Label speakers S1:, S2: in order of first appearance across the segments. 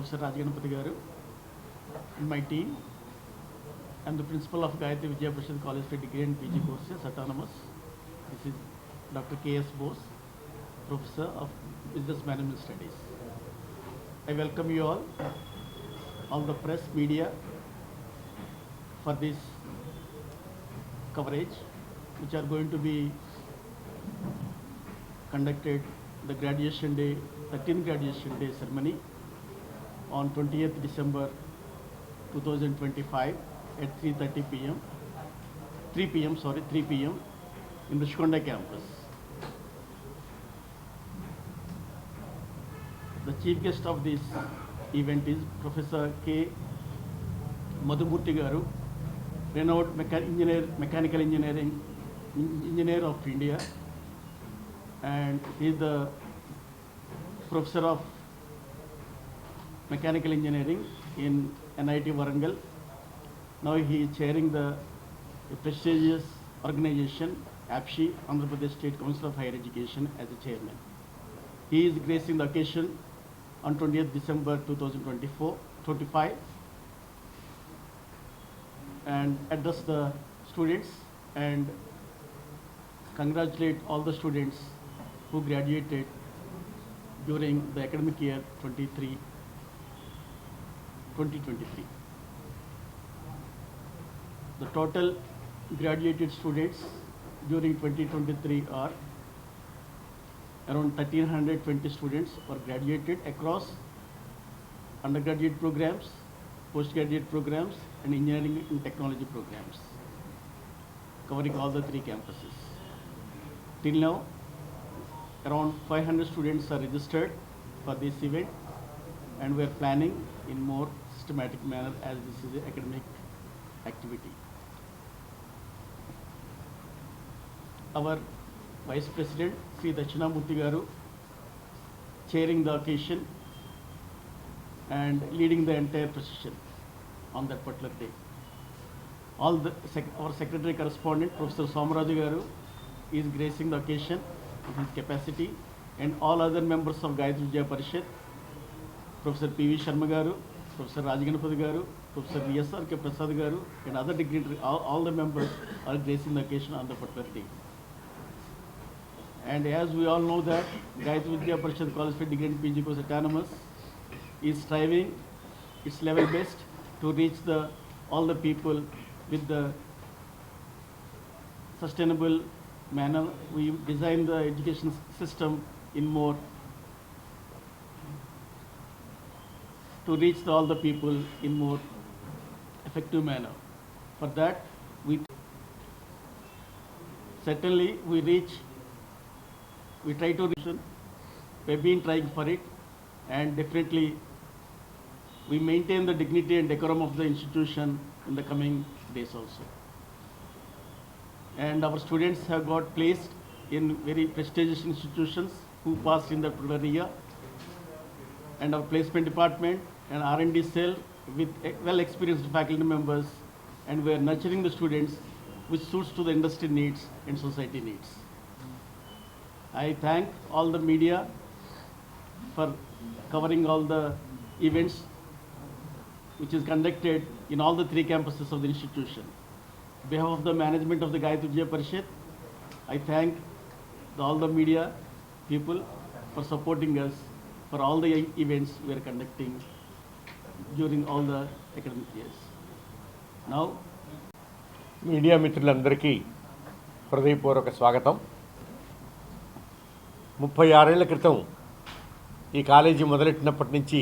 S1: Professor Rajaganapati Garu and my team. I'm the principal of Gayatri Vijaya Prashad College for degree and PG courses, autonomous. This is Dr. K.S. Bose, professor of business management studies. I welcome you all, all the press, media, for this coverage, which are going to be conducted the graduation day, 13th graduation day ceremony on 20th December 2025 at 3:30 p.m. 3 p.m. sorry 3 p.m. in the Shkonda campus. The chief guest of this event is Professor K. Madhumurthy Garu, renowned mecha- engineer, mechanical engineering engineer of India, and he is the professor of mechanical engineering in NIT Warangal. Now he is chairing the prestigious organization APSHI, Andhra Pradesh State Council of Higher Education as a chairman. He is gracing the occasion on 20th December 2024, 25 and address the students and congratulate all the students who graduated during the academic year 23 2023 the total graduated students during 2023 are around 1320 students were graduated across undergraduate programs postgraduate programs and engineering and technology programs covering all the three campuses. Till now around 500 students are registered for this event and we are planning in more systematic manner as this is an academic activity. Our Vice President Sri Dachinamurthy Garu chairing the occasion and leading the entire procession on that particular day. All the, sec- our secretary correspondent Professor Somaraju Garu is gracing the occasion in his capacity and all other members of Gayatri Vijaya Parishad, Professor P.V. Sharma Garu, Professor V.S.R. K. Prasad Garu and other dignitaries, all, all the members are gracing the occasion on the particular. And as we all know that Gayatri Vidya Parishad College for Degree and PG course autonomous is striving its level best to reach the all the people with the sustainable manner. We design the education system in more to reach all the people in more effective manner. For that, we certainly we reach, we try to reach, we've been trying for it, and definitely we maintain the dignity and decorum of the institution in the coming days also. And our students have got placed in very prestigious institutions who passed in the particular year. And our placement department and R&D cell with well-experienced faculty members, and we are nurturing the students which suits to the industry needs and society needs. I thank all the media for covering all the events which is conducted in all the three campuses of the institution. On behalf of the management of the Gayatri Vijaya Parishad, I thank the- all the media people for supporting us for all the events we are conducting during all the academic years. Now,
S2: media మిత్రులందరికీ హృదయపూర్వక స్వాగతం ముప్పై ఆరేళ్ళ క్రితం ఈ college మొదలెట్టినప్పటి నుంచి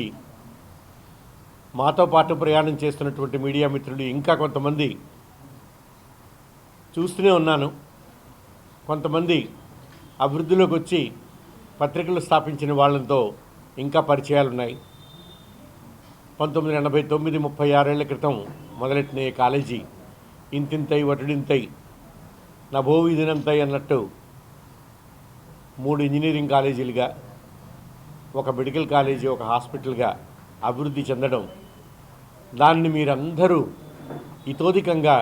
S2: మాతో పాటు ప్రయాణం చేస్తున్నటువంటి మీడియా మిత్రులు ఇంకా కొంతమంది చూస్తూనే ఉన్నాను కొంతమంది అభివృద్ధిలోకి వచ్చి పత్రికలు స్థాపించిన వాళ్ళతో ఇంకా పరిచయాలు ఉన్నాయి పంతొమ్మిది వందల ఎనభై తొమ్మిది ముప్పై ఆరేళ్ళ క్రితం మొదలెట్టిన ఈ కాలేజీ ఇంతింతై వటుడింతై నభోవిదినంతై అన్నట్టు మూడు ఇంజనీరింగ్ కాలేజీలుగా ఒక మెడికల్ కాలేజీ ఒక హాస్పిటల్గా అభివృద్ధి చెందడం. దాన్ని మీరందరూ ఇతోధికంగా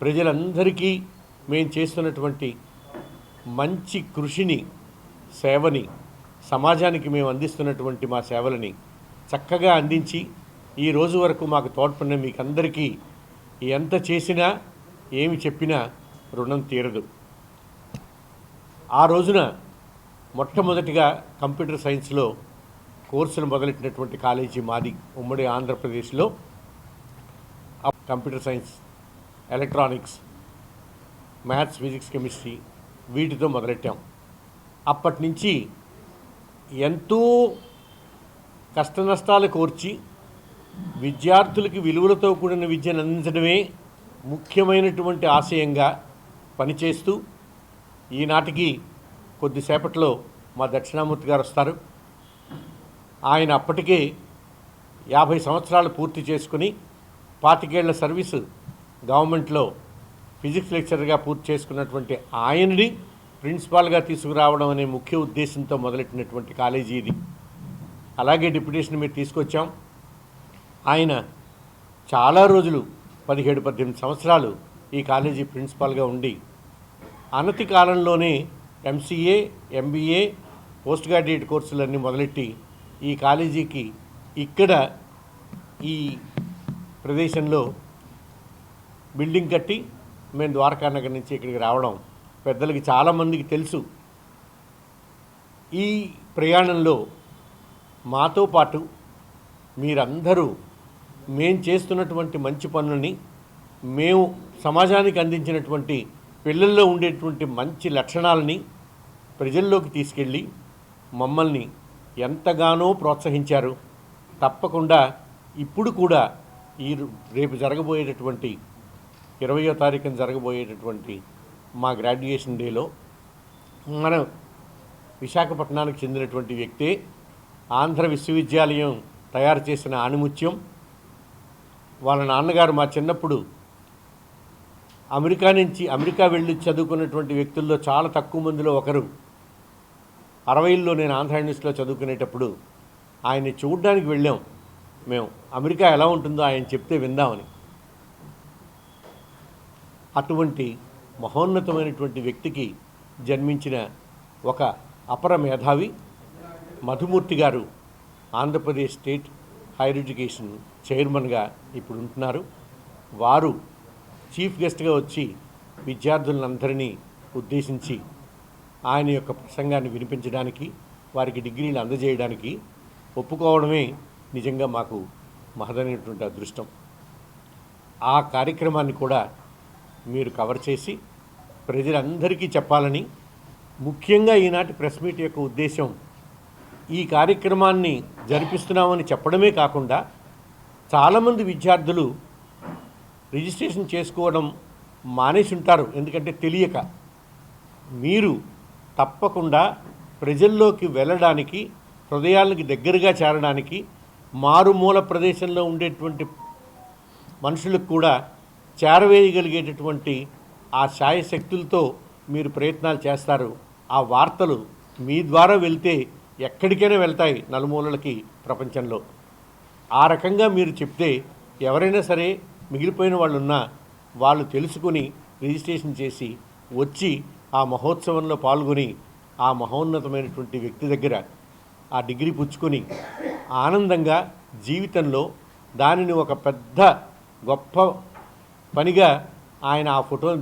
S2: ప్రజలందరికీ మేము చేస్తున్నటువంటి మంచి కృషిని సేవని సమాజానికి మేము అందిస్తున్నటువంటి మా సేవలని చక్కగా అందించి ఈ రోజు వరకు మాకు తోడ్పడిన మీకు అందరికీ ఎంత చేసినా ఏమి చెప్పినా రుణం తీరదు. ఆ రోజున మొట్టమొదటిగా కంప్యూటర్ సైన్స్లో కోర్సులు మొదలెట్టినటువంటి కాలేజీ మాది ఉమ్మడి ఆంధ్రప్రదేశ్లో. Computer science electronics maths physics chemistry వీటితో మొదలెట్టాం. అప్పటి నుంచి ఎంతో కష్ట నష్టాలు కోర్చి విద్యార్థులకి విలువలతో కూడిన విద్యను అందించడమే ముఖ్యమైనటువంటి ఆశయంగా పనిచేస్తూ ఈనాటికి కొద్దిసేపట్లో మా దక్షిణామూర్తి గారు వస్తారు. ఆయన అప్పటికే యాభై సంవత్సరాలు పూర్తి చేసుకుని పాతికేళ్ళ సర్వీసు గవర్నమెంట్లో ఫిజిక్స్ లెక్చరర్గా పూర్తి చేసుకున్నటువంటి ఆయనని ప్రిన్సిపాల్గా తీసుకురావడం అనే ముఖ్య ఉద్దేశంతో మొదలెట్టినటువంటి కాలేజీ ఇది. అలాగే డిప్యుటేషన్ మీరు తీసుకొచ్చాం. ఆయన చాలా రోజులు పదిహేడు పద్దెనిమిది సంవత్సరాలు ఈ కాలేజీ ప్రిన్సిపాల్గా ఉండి అనతి కాలంలోనే ఎంసీఏ ఎంబీఏ పోస్ట్ గ్రాడ్యుయేట్ కోర్సులన్నీ మొదలెట్టి ఈ కాలేజీకి ఇక్కడ ఈ ప్రదేశంలో బిల్డింగ్ కట్టి మేము ద్వారకా నగర్ నుంచి ఇక్కడికి రావడం పెద్దలకి చాలామందికి తెలుసు. ఈ ప్రయాణంలో మాతో పాటు మీరందరూ మేం చేస్తున్నటువంటి మంచి పనులని మేము సమాజానికి అందించినటువంటి పిల్లల్లో ఉండేటువంటి మంచి లక్షణాలని ప్రజల్లోకి తీసుకెళ్ళి మమ్మల్ని ఎంతగానో ప్రోత్సహించారు. తప్పకుండా ఇప్పుడు కూడా ఈ రేపు జరగబోయేటటువంటి ఇరవయో తారీఖున జరగబోయేటటువంటి మా గ్రాడ్యుయేషన్ డేలో మన విశాఖపట్నానికి చెందినటువంటి వ్యక్తి ఆంధ్ర విశ్వవిద్యాలయం తయారు చేసిన ఆణిముత్యం వాళ్ళ నాన్నగారు మా చిన్నప్పుడు అమెరికా నుంచి అమెరికా వెళ్ళి చదువుకున్నటువంటి వ్యక్తుల్లో చాలా తక్కువ మందిలో ఒకరు. అరవైల్లో నేను ఆంధ్ర యూనివర్సిటీలో చదువుకునేటప్పుడు ఆయన్ని చూడడానికి వెళ్ళాం. మేము అమెరికా ఎలా ఉంటుందో ఆయన చెప్తే విందామని. అటువంటి మహోన్నతమైనటువంటి వ్యక్తికి జన్మించిన ఒక అపర మేధావి మధుమూర్తి గారు ఆంధ్రప్రదేశ్ స్టేట్ హైయర్ ఎడ్యుకేషన్ చైర్మన్గా ఇప్పుడు ఉంటున్నారు. వారు చీఫ్ గెస్ట్గా వచ్చి విద్యార్థులందరినీ ఉద్దేశించి ఆయన యొక్క ప్రసంగాన్ని వినిపించడానికి వారికి డిగ్రీలు అందజేయడానికి ఒప్పుకోవడమే నిజంగా మాకు మహదైనటువంటి అదృష్టం. ఆ కార్యక్రమాన్ని కూడా మీరు కవర్ చేసి ప్రజలందరికీ చెప్పాలని ముఖ్యంగా ఈనాటి ప్రెస్ మీట్ యొక్క ఉద్దేశం ఈ కార్యక్రమాన్ని జరిపిస్తున్నామని చెప్పడమే కాకుండా చాలామంది విద్యార్థులు రిజిస్ట్రేషన్ చేసుకోవడం మానేసి ఉంటారు ఎందుకంటే తెలియక. మీరు తప్పకుండా ప్రజల్లోకి వెళ్ళడానికి హృదయాలకి దగ్గరగా చేరడానికి మారుమూల ప్రదేశంలో ఉండేటువంటి మనుషులకు కూడా చేరవేయగలిగేటటువంటి ఆ శాయశక్తులతో మీరు ప్రయత్నాలు చేస్తారు. ఆ వార్తలు మీ ద్వారా వెళ్తే ఎక్కడికైనా వెళ్తాయి నలుమూలలకి ప్రపంచంలో. ఆ రకంగా మీరు చెప్తే ఎవరైనా సరే మిగిలిపోయిన వాళ్ళు ఉన్నా వాళ్ళు తెలుసుకుని రిజిస్ట్రేషన్ చేసి వచ్చి ఆ మహోత్సవంలో పాల్గొని ఆ మహోన్నతమైనటువంటి వ్యక్తి దగ్గర ఆ డిగ్రీ పుచ్చుకొని ఆనందంగా జీవితంలో దానిని ఒక పెద్ద గొప్ప పనిగా ఆయన ఆ ఫోటోని